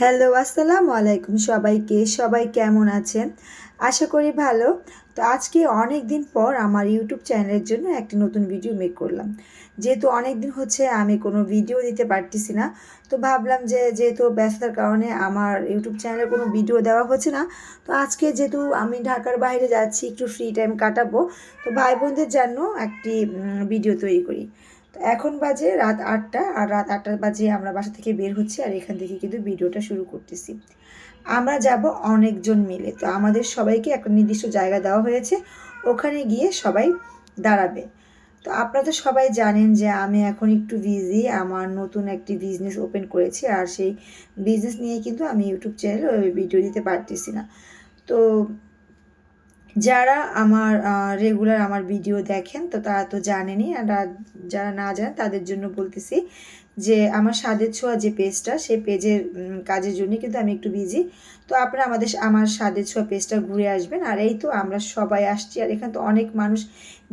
Hello, আসসালামু আলাইকুম সবাইকে। সবাই কেমন আছেন? আশা করি ভালো। তো আজকে অনেক দিন পর আমার ইউটিউব চ্যানেলের জন্য একটি নতুন ভিডিও মেক করলাম। যেহেতু অনেক দিন হচ্ছে আমি কোনো ভিডিও দিতে পারতেছি না, তো ভাবলাম যে যেহেতু ব্যস্ততার কারণে আমার ইউটিউব চ্যানেলে কোনো ভিডিও দেওয়া হচ্ছে না, তো আজকে যেহেতু আমি ঢাকার বাইরে যাচ্ছি, একটু ফ্রি টাইম কাটাবো, তো ভাই বোনদের জন্য একটি ভিডিও তৈরি করি। এখন বাজে রাত আটটা, আর রাত আটটা বাজে আমরা বাসা থেকে বের হচ্ছি, আর এখান থেকে কিন্তু ভিডিওটা শুরু করতেছি। আমরা যাব অনেকজন মিলে, তো আমাদের সবাইকে একটা নির্দিষ্ট জায়গা দেওয়া হয়েছে, ওখানে গিয়ে সবাই দাঁড়াবে। তো আপনারা তো সবাই জানেন যে আমি এখন একটু বিজি আমার নতুন একটি বিজনেস ওপেন করেছি, আর সেই বিজনেস নিয়ে কিন্তু আমি ইউটিউব চ্যানেলে ওই ভিডিও দিতে পারতেছি না। তো যারা আমার রেগুলার আমার ভিডিও দেখেন, তো তারা তো জানেনই, আর যারা না জানেন তাদের জন্য বলতেছি যে আমার স্বাদের ছোঁয়া যে পেজটা সেই পেজের কাজের জন্য কিন্তু আমি একটু বিজি তো আপনারা আমাদের আমার স্বাদের ছোঁয়া পেজটা ঘুরে আসবেন। আর এই তো আমরা সবাই আসছি, আর এখানে তো অনেক মানুষ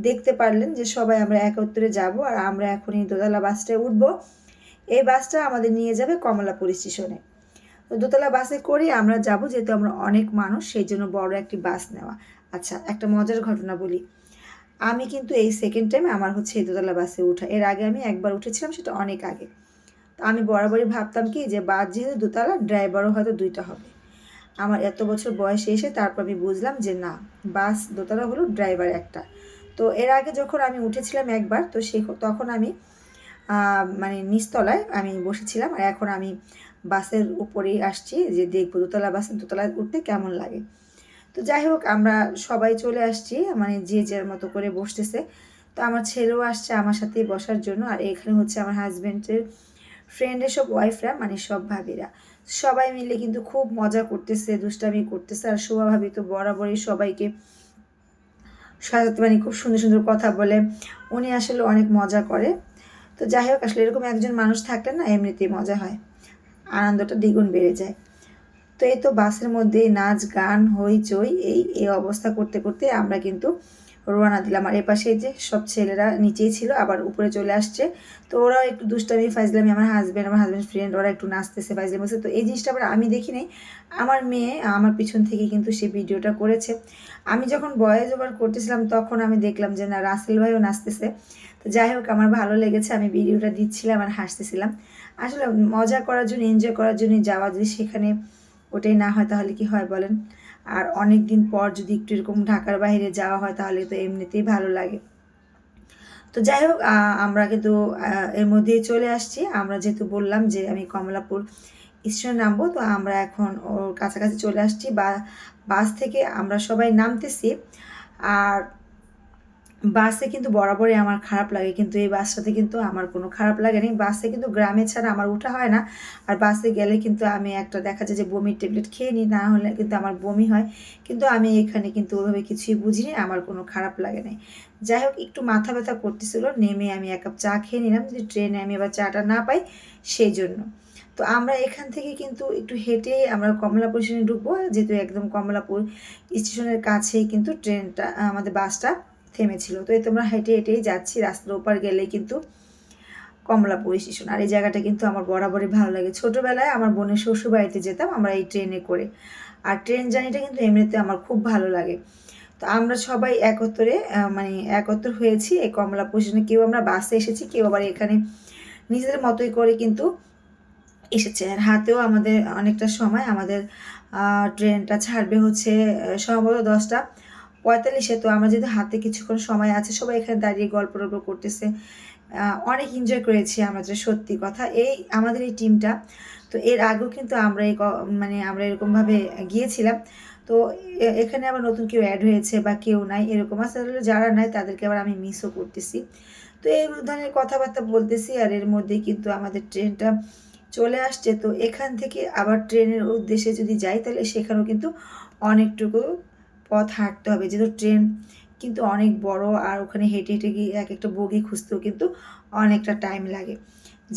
দেখতে পারলেন যে সবাই আমরা একত্রে যাব, আর আমরা এখনই দোতলা বাসটায় উঠবো। এই বাসটা আমাদের নিয়ে যাবে কমলাপুর স্টেশনে তো দোতলা বাসে করে আমরা যাব, যেহেতু আমরা অনেক মানুষ, সেই জন্য বড় একটি বাস নেওয়া। আচ্ছা একটা মজার ঘটনা বলি। আমি কিন্তু এই সেকেন্ড টাইম আমার হচ্ছে দোতলা বাসে ওঠা এর আগে আমি একবার উঠেছিলাম, সেটা অনেক আগে। তো আমি বরাবরই ভাবতাম কি যে, বাস যেহেতু দোতলা ড্রাইভারও হয়তো দুইটা হবে। আমার এত বছর বয়সে এসে তারপর আমি বুঝলাম যে, না, বাস দোতলা হলো ড্রাইভার একটা। তো এর আগে যখন আমি উঠেছিলাম একবার, তো সে তখন আমি মানে নিচতলায় আমি বসেছিলাম। আর এখন আমি বাসের উপরেই আসছি যে, দেখব দোতলা বাসের দোতলায় উঠতে কেমন লাগে। তো যাই হোক, আমরা সবাই চলে আসছি। মানে যে যার মতো করে বসতেছে। তো আমার ছেলেও আসছে আমার সাথে বসার জন্য। আর এখানে হচ্ছে আমার হাজব্যান্ডের ফ্রেন্ডের সব ওয়াইফরা মানে সব ভাবিরা। সবাই মিলে কিন্তু খুব মজা করতেছে, দুষ্টামি করতেছে। আর শোভা ভাবি তো বরাবরই সবাইকে সাজাতে মানে খুব সুন্দর সুন্দর কথা বলে। উনি আসলে অনেক মজা করে। তো যাই হোক, আসলে এরকম একজন মানুষ থাকলে না এমনিতেই মজা হয়। আনন্দটা দ্বিগুণ বেড়ে যায়। তো এই তো বাসের মধ্যে নাচ, গান হইচই এই এই অবস্থা করতে করতে আমরা কিন্তু রোয়ানা দিলাম। আর এপাশে যে সব ছেলেরা নিচেই ছিল, আবার উপরে চলে আসছে। তো ওরাও একটু দুষ্টামি ফাইজলামি আমার হাজব্যান্ড আমার হাজব্যান্ড ফ্রেন্ড ওরা একটু নাচতেছে ফাইজলামি বসে তো এই জিনিসটা আবার আমি দেখি নাই। আমার মেয়ে আমার পিছন থেকে কিন্তু সে ভিডিওটা করেছে। আমি যখন বয়েজ ওভার করতেছিলাম, তখন আমি দেখলাম যে, না, রাসেল ভাইও নাচতেছে। তো যাই হোক, আমার ভালো লেগেছে, আমি ভিডিওটা দিচ্ছিলাম আর হাসতেছিলাম। আসলে মজা করার জন্য এনজয় করার জন্য যাওয়া যদি সেখানে ওটাই না হয় তাহলে কি হয় বলেন? আর অনেক দিন পর যদি একটু এরকম ঢাকার বাইরে যাওয়া হয় তাহলে তো এমনিতেই ভালো লাগে। তো যাই হোক আমরা কিন্তু এর মধ্যেই চলে আসছি। আমরা যেহেতু বললাম যে আমি কমলাপুর স্টেশনে নামবো, তো আমরা এখন ওর কাছাকাছি চলে আসছি বা, বাস থেকে আমরা সবাই নামতেছি। আর বাসে কিন্তু বরাবরই আমার খারাপ লাগে, কিন্তু এই বাসটাতে কিন্তু আমার কোনো খারাপ লাগেনি বাসে কিন্তু গ্রামে ছাড়া আমার উঠা হয় না। আর বাসে গেলে কিন্তু আমি একটা দেখা যায় যে বমির ট্যাবলেট খেয়ে নিই, না হলে কিন্তু আমার বমি হয়। কিন্তু আমি এখানে কিন্তু ওইভাবে কিছুই বুঝিনি, আমার কোনো খারাপ লাগে নাই। যাই হোক, একটু মাথা ব্যথা করতেছিল, নেমে আমি এক কাপ চা খেয়ে নিলাম, যদি ট্রেনে আমি আবার চাটা না পাই, সেই জন্য। তো আমরা এখান থেকে কিন্তু একটু হেঁটে আমরা কমলাপুর স্টেশনে ঢুকবো, যেহেতু একদম কমলাপুর স্টেশনের কাছেই কিন্তু ট্রেনটা, আমাদের বাসটা। থেমেছিল। তো এই তোমরা হেঁটে হেঁটেই যাচ্ছি, রাস্তার ওপার গেলে কিন্তু কমলাপুর স্টেশন। আর এই জায়গাটা কিন্তু আমার বরাবরই ভালো লাগে। ছোটোবেলায় আমার বোনের শ্বশুর বাড়িতে যেতাম আমরা এই ট্রেনে করে। আর ট্রেন জার্নিটা কিন্তু এমনিতে আমার খুব ভালো লাগে। তো আমরা সবাই একত্রে মানে একত্র হয়েছি এই কমলাপুর স্টেশনে। কেউ আমরা বাসে এসেছি, কেউ আবার এখানে নিজেদের মতোই করে কিন্তু এসেছে। আর হাতেও আমাদের অনেকটা সময় আমাদের ট্রেনটা ছাড়বে হচ্ছে সম্ভবত দশটা পঁয়তাল্লিশে তো আমরা যেহেতু হাতে কিছুক্ষণ সময় আছে, সবাই এখানে দাঁড়িয়ে গল্প টল্প করতেছে। অনেক এনজয় করেছি আমাদের সত্যি কথা। এই আমাদের এই টিমটা তো এর আগেও কিন্তু আমরা এই মানে আমরা এরকমভাবে গিয়েছিলাম। তো এখানে আবার নতুন কেউ অ্যাড হয়েছে বা কেউ নাই, এরকম আসলে যারা নাই, তাদেরকে আবার আমি মিসও করতেছি। তো এই ধরনের কথাবার্তা বলতেছি আর এর মধ্যে কিন্তু আমাদের ট্রেনটা চলে আসছে। তো এখান থেকে আবার ট্রেনের উদ্দেশ্যে যদি যাই, তাহলে সেখানেও কিন্তু অনেকটুকু পথ হাঁটতে হবে, যেহেতু ট্রেন কিন্তু অনেক বড় আর ওখানে হেঁটে হেঁটে গিয়ে এক একটা বগি খুঁজতেও কিন্তু অনেকটা টাইম লাগে।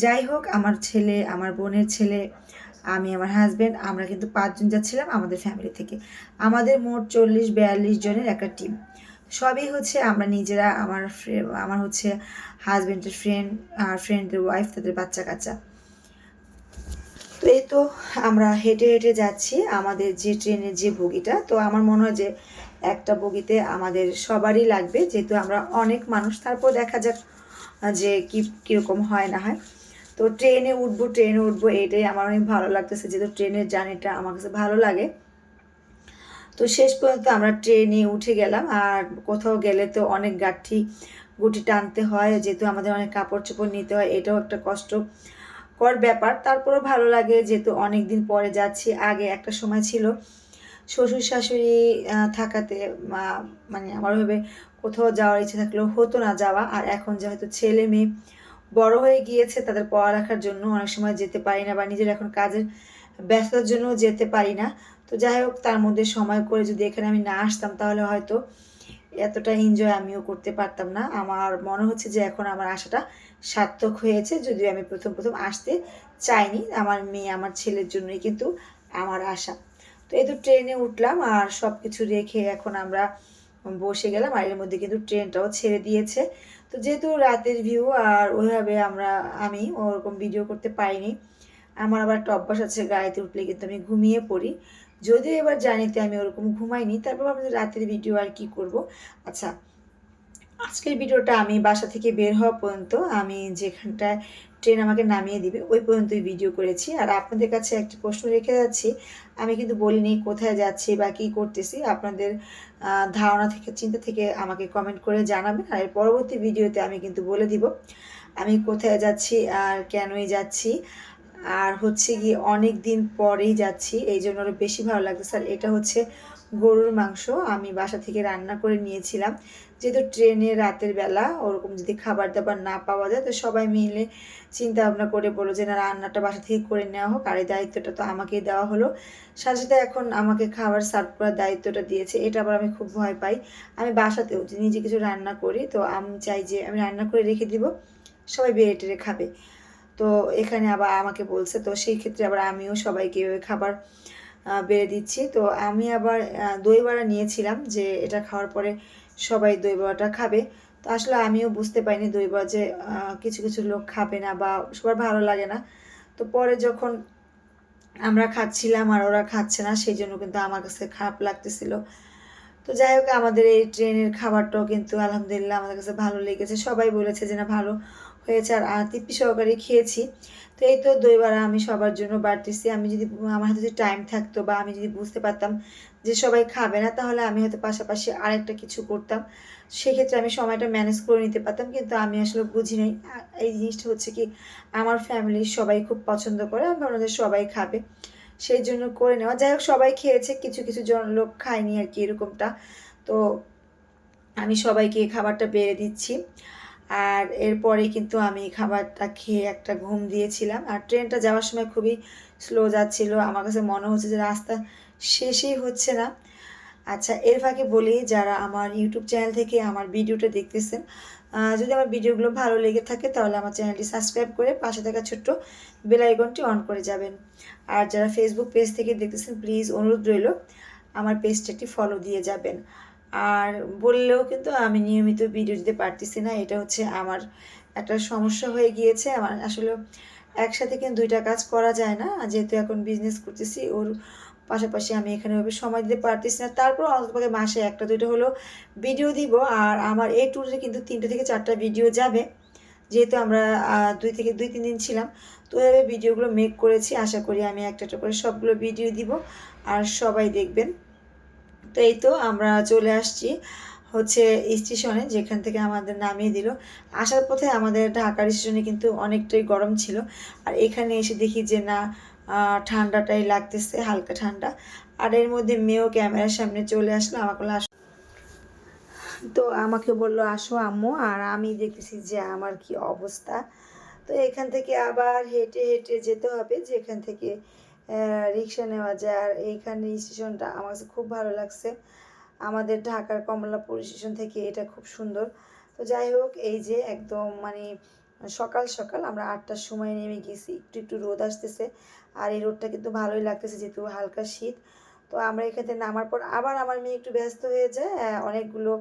যাই হোক, আমার ছেলে, আমার বোনের ছেলে, আমি আমার হাজব্যান্ড আমরা কিন্তু পাঁচজন যাচ্ছিলাম আমাদের ফ্যামিলি থেকে। আমাদের মোট চল্লিশ বিয়াল্লিশ জনের একটা টিম সবই হচ্ছে আমরা নিজেরা, আমার আমার হচ্ছে হাজব্যান্ডের ফ্রেন্ড আর ফ্রেন্ডের ওয়াইফ তাদের বাচ্চা কাচ্চা এই তো আমরা হেঁটে হেঁটে যাচ্ছি আমাদের যে ট্রেনের যে বগিটা। তো আমার মনে হয় যে একটা বগিতে আমাদের সবারই লাগবে, যেহেতু আমরা অনেক মানুষ, তারপর দেখা যাক যে কী, কীরকম হয় না হয়। তো ট্রেনে উঠবো ট্রেনে উঠবো, এটাই আমার অনেক ভালো লাগতেছে, যেহেতু ট্রেনের জার্নিটা আমার কাছে ভালো লাগে। তো শেষ পর্যন্ত আমরা ট্রেনে উঠে গেলাম, আর কোথাও গেলে তো অনেক গাঠি গুটি টানতে হয়, যেহেতু আমাদের অনেক কাপড় চোপড় নিতে হয়, এটাও একটা কষ্ট। কর ব্যাপার। তারপরও ভালো লাগে যেহেতু অনেক দিন পরে যাচ্ছি। আগে একটা সময় ছিল শ্বশুর শাশুড়ি থাকাতে মানে আমার ভাবে কোথাও যাওয়ার ইচ্ছে থাকলেও হতো না যাওয়া। আর এখন যেহেতু ছেলে মেয়ে বড় হয়ে গিয়েছে তাদের পড়ালেখার জন্য অনেক সময় যেতে পারি না বা নিজের এখন কাজের ব্যস্ততার জন্য যেতে পারি না। তো যাই হোক, তার মধ্যে সময় করে যদি এখানে আমি না আসতাম তাহলে হয়তো এতটা এনজয় আমিও করতে পারতাম না। আমার মনে হচ্ছে যে এখন আমার আশাটা সার্থক হয়েছে। যদিও আমি প্রথম প্রথম আসতে চাইনি। আমার মেয়ে আমার ছেলের জন্যই কিন্তু আমার আশা। তো এই তো ট্রেনে উঠলাম আর সব কিছু রেখে এখন আমরা বসে গেলাম। আর এর মধ্যে কিন্তু ট্রেনটাও ছেড়ে দিয়েছে। তো যেহেতু রাতের ভিউ আর ওইভাবে আমরা, আমি ওরকম ভিডিও করতে পারিনি, আমার আবার একটা অভ্যাস আছে গাড়িতে উঠলে কিন্তু আমি ঘুমিয়ে পড়ি। যদিও এবার জানিতে আমি ওরকম ঘুমাইনি, তারপর আমি রাতের ভিডিও আর কি করব। আচ্ছা আজকের ভিডিওটা আমি বাসা থেকে বের হওয়া পর্যন্ত আমি যেখানটায় ট্রেন আমাকে নামিয়ে দিবে, ওই পর্যন্তই ভিডিও করেছি। আর আপনাদের কাছে একটি প্রশ্ন রেখে যাচ্ছি, আমি কিন্তু বলিনি কোথায় যাচ্ছি বা কী করতেছি, আপনাদের ধারণা থেকে, চিন্তা থেকে আমাকে কমেন্ট করে জানাবেন, আর এর পরবর্তী ভিডিওতে আমি কিন্তু বলে দিব আমি কোথায় যাচ্ছি আর কেনই যাচ্ছি। আর হচ্ছে কি অনেক দিন পরেই যাচ্ছি এই জন্য আরও বেশি ভালো লাগছে। স্যার, এটা হচ্ছে গরুর মাংস। আমি বাসা থেকে রান্না করে নিয়েছিলাম। যেহেতু ট্রেনে রাতের বেলা ওরকম যদি খাবার দাবার না পাওয়া যায়, তো সবাই মিলে চিন্তা ভাবনা করে বলো যে, না, রান্নাটা বাসা থেকে করে নেওয়া হোক। আর এই দায়িত্বটা তো আমাকেই দেওয়া হলো। সাথে সাথে এখন আমাকে খাবার সার্ভ করার দায়িত্বটা দিয়েছে। এটা আবার আমি খুব ভয় পাই। আমি বাসাতেও নিজে কিছু রান্না করি, তো আমি চাই যে আমি রান্না করে রেখে দিব। সবাই বেড়ে টেরে খাবে। তো এখানে আবার আমাকে বলছে, তো সেই ক্ষেত্রে আবার আমিও সবাইকে খাবার বেড়ে দিচ্ছি। তো আমি আবার দই বড়া নিয়েছিলাম যে এটা খাওয়ার পরে সবাই দই বড়াটা খাবে। তো আসলে আমিও বুঝতে পারিনি দই বড়া যে কিছু কিছু লোক খাবে না বা সবার ভালো লাগে না। তো পরে যখন আমরা খাচ্ছিলাম আর ওরা খাচ্ছে না, সেই জন্য কিন্তু আমার কাছে খারাপ লাগতেছিল। তো যাই হোক, আমাদের এই ট্রেনের খাবারটাও কিন্তু আলহামদুলিল্লাহ আমাদের কাছে ভালো লেগেছে। সবাই বলেছে যে না ভালো। হয়েছে আর তৃপ্তি সহকারে খেয়েছি। তো এই তো দই বড়া আমি সবার জন্য বাড়তেছি। আমি যদি, আমার হাতে যদি টাইম থাকতো বা আমি যদি বুঝতে পারতাম যে সবাই খাবে না, তাহলে আমি হয়তো পাশাপাশি আরেকটা কিছু করতাম। সেক্ষেত্রে আমি সময়টা ম্যানেজ করে নিতে পারতাম, কিন্তু আমি আসলে বুঝি নাই। এই জিনিসটা হচ্ছে কি, আমার ফ্যামিলির সবাই খুব পছন্দ করে, আমি ভাবলাম যে সবাই খাবে। সেই জন্য করে নেওয়া। যাই হোক, সবাই খেয়েছে, কিছু কিছু জন লোক খায়নি আর কি এরকমটা। তো আমি সবাইকে খাবারটা বেড়ে দিচ্ছি। আর এরপরে কিন্তু আমি খাবারটা খেয়ে একটা ঘুম দিয়েছিলাম। আর ট্রেনটা যাওয়ার সময় খুবই স্লো যাচ্ছিল। আমার কাছে মনে হচ্ছে যে রাস্তা শেষই হচ্ছে না। আচ্ছা এর ফাঁকে বলি, যারা আমার ইউটিউব চ্যানেল থেকে আমার ভিডিওটা দেখতেছেন যদি আমার ভিডিওগুলো ভালো লেগে থাকে, তাহলে আমার চ্যানেলটি সাবস্ক্রাইব করে পাশে থাকা ছোট্ট বেলাইকনটি অন করে যাবেন। আর যারা ফেসবুক পেজ থেকে দেখতেছেন প্লিজ অনুরোধ রইল, আমার পেজটা একটি ফলো দিয়ে যাবেন। আর বললেও কিন্তু আমি নিয়মিত ভিডিও দিতে পারতেছি না। এটা হচ্ছে আমার একটা সমস্যা হয়ে গিয়েছে। আমার আসলে একসাথে কিন্তু দুইটা কাজ করা যায় না। যেহেতু এখন বিজনেস করতেছি, ওর পাশাপাশি আমি এখানে ওইভাবে সময় দিতে পারতেছি না। তারপর অন্ততপক্ষে মাসে একটা, দুইটা হলো ভিডিও দিব। আর আমার এই ট্যুরে কিন্তু তিনটে থেকে চারটা ভিডিও যাবে। যেহেতু আমরা দুই থেকে দুই, তিন দিন ছিলাম, তো ওইভাবে ভিডিওগুলো মেক করেছি। আশা করি আমি একটা একটা করে সবগুলো ভিডিও দিব। আর সবাই দেখবেন। তো এই তো আমরা চলে আসছি হচ্ছে স্টেশনে, যেখান থেকে আমাদের নামিয়ে দিল। আসার পথে আমাদের ঢাকার স্টেশনে কিন্তু অনেকটাই গরম ছিল। আর এখানে এসে দেখি যে না ঠান্ডাটাই লাগতেছে, হালকা ঠান্ডা। আর এর মধ্যে মেয়েও ক্যামেরার সামনে চলে আসলো, আমাকে বলল, আসো। তো আমাকে বলল, আসো আম্মু। আর আমি দেখতেছি যে আমার কি অবস্থা। তো এখান থেকে আবার হেঁটে হেঁটে যেতে হবে, যেখান থেকে রিক্সা নেওয়া যায়। আর এইখানে স্টেশনটা আমার কাছে খুব ভালো লাগছে। আমাদের ঢাকার কমলাপুর স্টেশন থেকে এটা খুব সুন্দর। তো যাই হোক, এই যে একদম মানে সকাল সকাল আমরা আটটার সময় নেমে গেছি। একটু একটু রোদ আসতেছে। আর এই রোদটা কিন্তু ভালোই লাগতেছে, যেহেতু হালকা শীত। তো আমরা এখানে নামার পর আবার আমার মেয়ে একটু ব্যস্ত হয়ে যায়। অনেকগুলো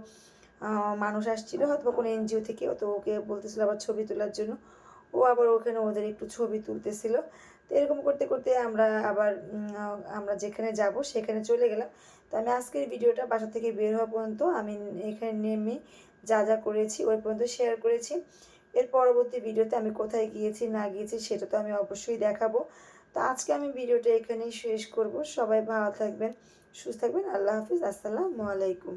মানুষ আসছিল হয়তো কোনো এনজিও থেকে। তো ওকে বলতেছিল আবার ছবি তোলার জন্য। ও আবার ওখানে ওদের একটু ছবি তুলতেছিল। তো এরকম করতে করতে আমরা আবার আমরা যেখানে যাব সেখানে চলে গেলাম। তো আমি আজকের ভিডিওটা বাসা থেকে বের হওয়া পর্যন্ত আমি এখানে নেমে যা যা করেছি ওই পর্যন্ত শেয়ার করেছি। এর পরবর্তী ভিডিওতে আমি কোথায় গিয়েছি না গিয়েছি সেটা তো আমি অবশ্যই দেখাবো। তো আজকে আমি ভিডিওটা এখানেই শেষ করব। সবাই ভালো থাকবেন, সুস্থ থাকবেন। আল্লাহ হাফিজ। আসসালামু আলাইকুম।